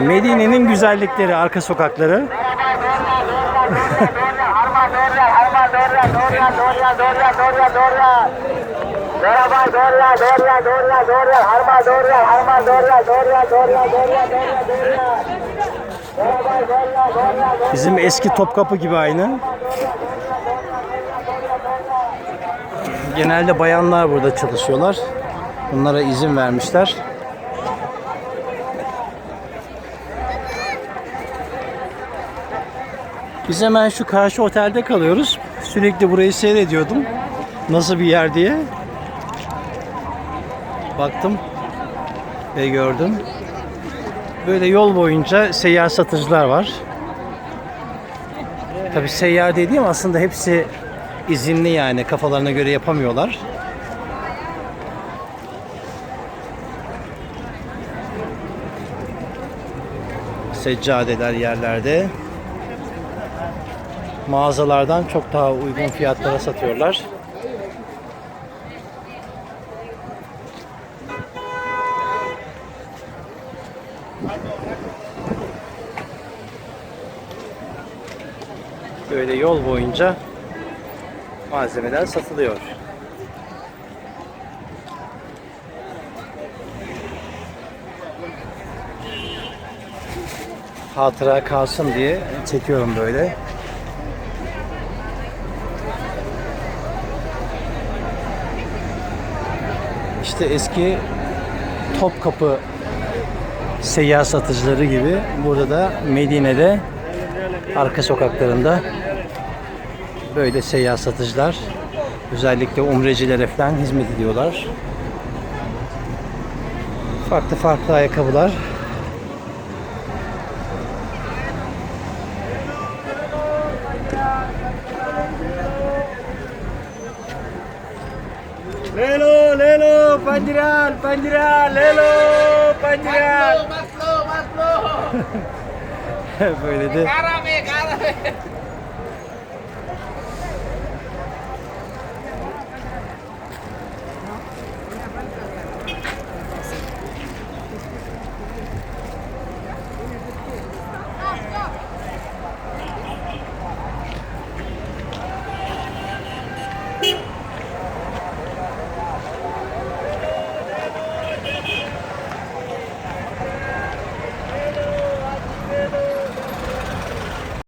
Medine'nin güzellikleri, arka sokakları. Bizim eski Topkapı gibi aynı. Genelde bayanlar burada çalışıyorlar. Bunlara izin vermişler. Biz hemen şu karşı otelde kalıyoruz. Sürekli burayı seyrediyordum. Nasıl bir yer diye. Baktım ve gördüm. Böyle yol boyunca seyyar satıcılar var. Tabi seyyar dediğim aslında hepsi izinli yani kafalarına göre yapamıyorlar. Seccadeler yerlerde. Mağazalardan çok daha uygun fiyatlara satıyorlar. Böyle yol boyunca malzemeler satılıyor. Hatıra kalsın diye çekiyorum böyle. İşte eski Topkapı seyyar satıcıları gibi burada da Medine'de arka sokaklarında böyle seyyar satıcılar özellikle umrecilere falan hizmet ediyorlar. Farklı farklı ayakkabılar. પંજરા પંજરા લે લો. પંજરા મત લો મત લો